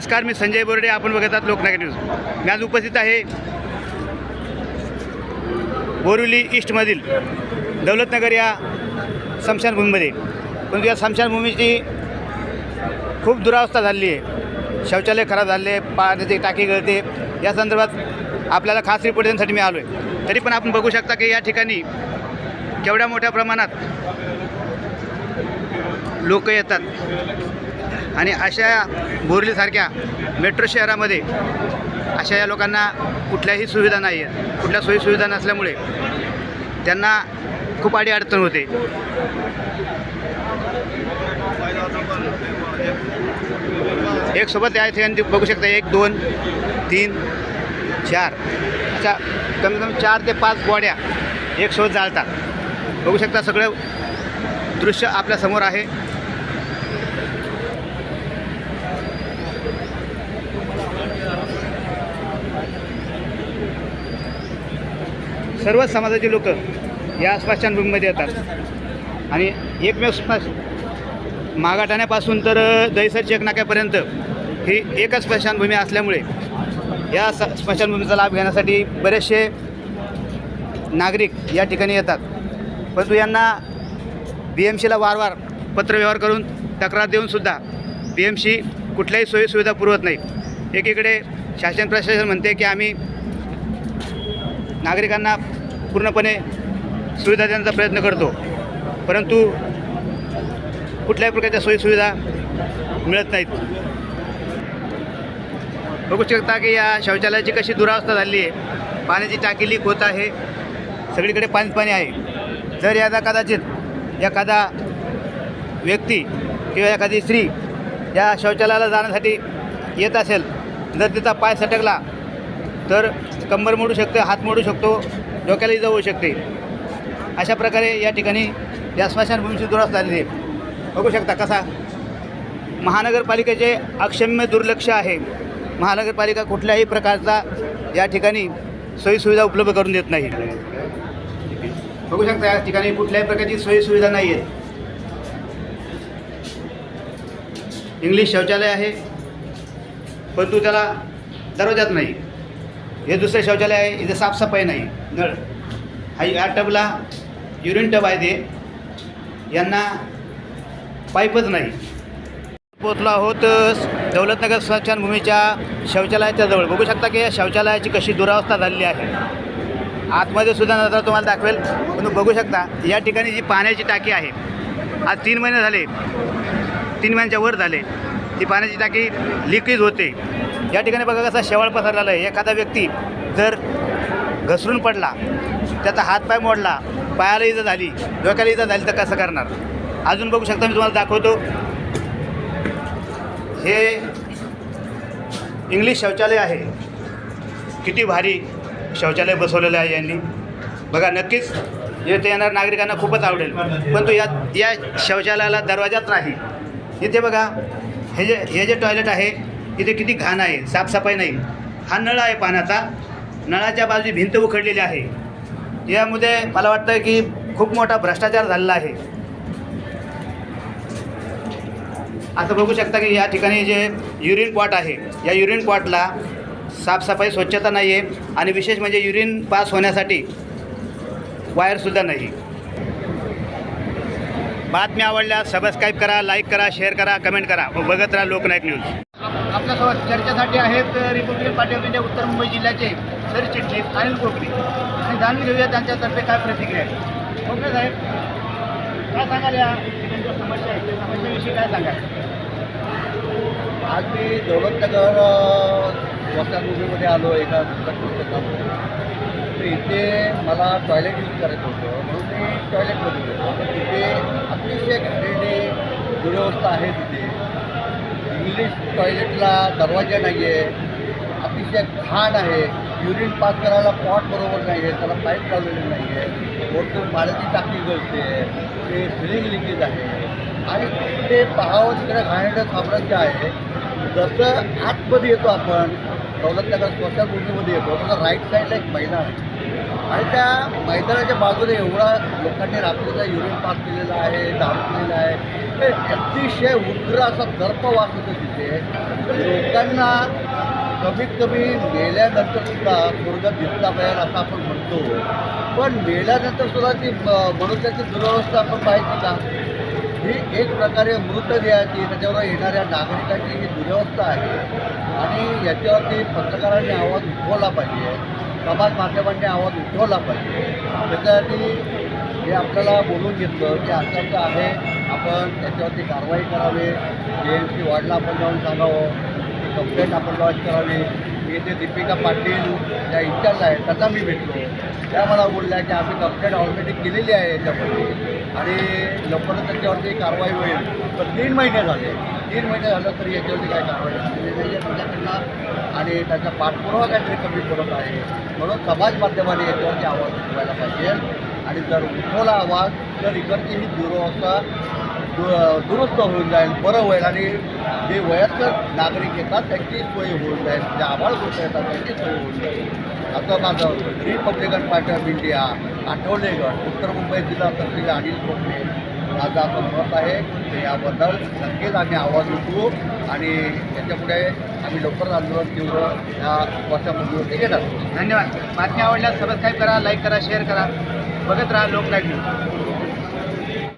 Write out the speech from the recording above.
नमस्कार मी संजय बोर्डे आपण बघत आहात लोकनायक न्यूज. मी आज उपस्थित आहे बोरिवली ईस्टमधील दौलतनगर या स्मशानभूमीमध्ये परंतु या स्मशानभूमीची खूप दुरावस्था झालेली आहे. शौचालय खराब झाले पाण्याची टाकी गळते. या संदर्भात आपल्याला खास रिपोर्ट देण्यासाठी मी आलो आहे तरी पण आपण बघू शकता की या ठिकाणी केवढ्या मोठ्या प्रमाणात लोक येतात. आणि अशा बोरलीसारख्या मेट्रो शहरामध्ये अशा या लोकांना कुठल्याही सुविधा नाही आहेत. कुठल्या सोयीसुविधा नसल्यामुळे त्यांना खूप आडी अडचण होते. एक सोबत या ठिकाणी बघू शकता एक दोन तीन चार. अशा कमी कमी चार ते पाच गोड्या एक सोबत जाळतात. बघू शकता सगळं दृश्य आपल्यासमोर आहे. सर्वच समाजाचे लोक या स्मशानभूमीमध्ये येतात. आणि एकमेव स्मश मागाठाण्यापासून तर दहीसर चेकनाक्यापर्यंत ही एकच स्मशानभूमी असल्यामुळे या स स्मशानभूमीचा लाभ घेण्यासाठी बरेचसे नागरिक या ठिकाणी येतात. परंतु यांना बी एम सीला वारंवार पत्रव्यवहार करून तक्रार देऊनसुद्धा बी एम सी कुठल्याही सोयीसुविधा पुरवत नाही. एकीकडे शासन प्रशासन म्हणते की आम्ही नागरिकांना पूर्णपणे सुविधा देण्याचा प्रयत्न करतो. परंतु कुठल्याही प्रकारच्या सोयीसुविधा मिळत नाहीत. बघू शकता की या शौचालयाची कशी दुरावस्था झाली आहे. पाण्याची टाकी लीक होत आहे. सगळीकडे पाणी पाणी आहे. जर याचा कदाचित एखादा व्यक्ती किंवा एखादी स्त्री या शौचालयाला जाण्यासाठी येत असेल जर तिचा पाय सटकला तर कंबर मोडू शकते हात मोडू शकतो डोक्यालाही जाऊ शकते. अशा प्रकारे या ठिकाणी या स्मशानभूमीची दुरास झालेली आहे. बघू शकता कसा महानगरपालिकेचे अक्षम्य दुर्लक्ष आहे. महानगरपालिका कुठल्याही प्रकारचा या ठिकाणी सोयीसुविधा उपलब्ध करून देत नाही. बघू शकता या ठिकाणी कुठल्याही प्रकारची सोयीसुविधा नाही आहे इंग्लिश शौचालय आहे परंतु त्याला दरवाजात नाही. हे दुसरं शौचालय आहे इथे साफसफाई नाही. नळ. हा या टबला युरिन टब आहे ते. यांना पाईपच नाही. पोचलो आहोत दौलतनगर स्मशानभूमीच्या शौचालयाच्या जवळ. बघू शकता की या शौचालयाची कशी दुरावस्था झालेली आहे. आतमध्ये सुद्धा नजर तुम्हाला दाखवेल. पण बघू शकता या ठिकाणी जी पाण्याची टाकी आहे आज तीन महिने झाले. तीन महिन्याच्या वर झाले. ती पाण्याची टाकी लिकेज होते. या ठिकाणी बघा कसा शेवाळ पसरलेला आहे. एखादा व्यक्ती जर घसरून पडला त्याचा हातपाय मोडला पायाला इजा झाली डोक्याला इजा झाली तर कसं करणार? अजून बघू शकता मी तुम्हाला दाखवतो. हे इंग्लिश शौचालय आहे. किती भारी शौचालय बसवलेलं आहे यांनी. बघा नक्कीच येथे येणार नागरिकांना खूपच आवडेल. परंतु या या शौचालयाला दरवाजाच नाही. इथे बघा हे जे हे जे टॉयलेट आहे इथे किती घाण आहे साफसफाई नाही. हा नळ आहे पाण्याचा. नळाच्या बाजूची भिंत उखडलेली आहे. यामध्ये मला वाटतं की खूप मोठा भ्रष्टाचार झालेला आहे. आता बघू शकता की या ठिकाणी जे युरिन पॉट आहे या युरिन पॉटला साफसफाई स्वच्छता नाही आहे आणि विशेष म्हणजे युरिन पास होण्यासाठी वायरसुद्धा नाही. बातम्या आवडल्यास सबस्क्राईब करा लाईक करा शेअर करा कमेंट करा. व बघत राहा लोकनायक न्यूज. आपल्यासोबत चर्चेसाठी आहेत रिपब्लिकन पार्टी ऑफ इंडिया उत्तर मुंबई जिल्ह्याचे सरचिटणीस अनिल कोकणे आणि जाणून घेऊया त्यांच्यातर्फे काय प्रतिक्रिया आहे. कोकणे साहेब काय सांगाल या ठिकाणच्या समस्या आहेत त्या समस्याविषयी काय सांगाल? आज मी दौलतनगर वस्त्याभूमीमध्ये आलो एका तर इथे मला टॉयलेट यूज करायचं होतं म्हणून मी टॉयलेटमध्ये गेलो. तिथे अतिशय घाणेरडी दुरवस्था आहे तिथे. इंग्लिश टॉयलेटला दरवाजा नाही आहे अतिशय घाण आहे. युरिन पास करायला पॉट बरोबर नाही आहे त्याला पाईप चालवलेली नाही आहे वरतून पाण्याची टाकी गळते ते सिलिंग लिकेज आहे. आणि ते पाहावं तिकडे घाणेरडं साम्राज्य आहे. जसं आतमध्ये येतो आपण दौलतनगर स्मशानभूमीमध्ये येतो तसं राईट साईडला एक मैदान आहे. आणि त्या मैदानाच्या बाजूने एवढा लोकांनी रात्रीचा युरिन पास केलेला आहे दारू केलेला आहे. ते अतिशय उग्र असा दर्प वाचत तिथे. लोकांना कमीत कमी मेल्यानंतर सुद्धा स्वर्ग दिसता पाहिजे असं आपण म्हणतो. पण मेल्यानंतर सुद्धा ती मनुष्याची दुरवस्था आपण पाहिजे का? ही एक प्रकारे मृतदेहाची त्याच्यावर येणाऱ्या नागरिकांची ही दुरवस्था आहे. आणि याच्यावरती पत्रकारांनी आवाज उठवला पाहिजे. समाज माध्यमांनी आवाज उठवला पाहिजे. त्याच्यासाठी हे आपल्याला बोलून घेतलं. की असं असं आहे. आपण त्याच्यावरती कारवाई करावी. जे एम सी वॉर्डला आपण जाऊन सांगावं. ती कंप्लेंट आपण लॉन्च करावी. मी ते दीपिका पाटील त्या इन्चार्ज आहेत त्यांना मी भेटलो. त्या मला बोलल्या की आम्ही कंप्लेंट ऑलरेडी केलेली आहे याच्यामध्ये आणि लवकरच त्याच्यावरती कारवाई होईल. तर तीन महिने झाले. तीन महिने झालं तरी याच्यावरती काय कारवाई झालेली नाही. म्हणजे आहे तुमच्याकडनं आणि त्याचा पाठपुरावा काहीतरी कमी पडत आहे. म्हणून समाज माध्यमाने याच्यावरती आवाज उठवायला पाहिजे. आणि जर उठवला आवाज तर इकडची ही दुरवस्था दु- दुरुस्त होऊन जाईल बरं होईल आणि जे वयस्कर नागरिक येतात त्यांची सोय होऊन जाईल जे आभाळ गोष्ट येतात त्यांची सोय होऊन जाईल. असं माझं रिपब्लिकन पार्टी ऑफ इंडिया आठवलेगड उत्तर मुंबई जिल्हा सरकारी अनिल कोकणे माझं असं मत आहे की याबद्दल नक्कीच आम्ही आवाज उठवू आणि त्याच्यापुढे आम्ही लवकर आंदोलन तीव्र या वर्षामध्ये घेणार धन्यवाद. बातमी आवडल्यास सबस्क्राईब करा लाईक करा शेअर करा. बघत राहा लोकलाईट न्यूज.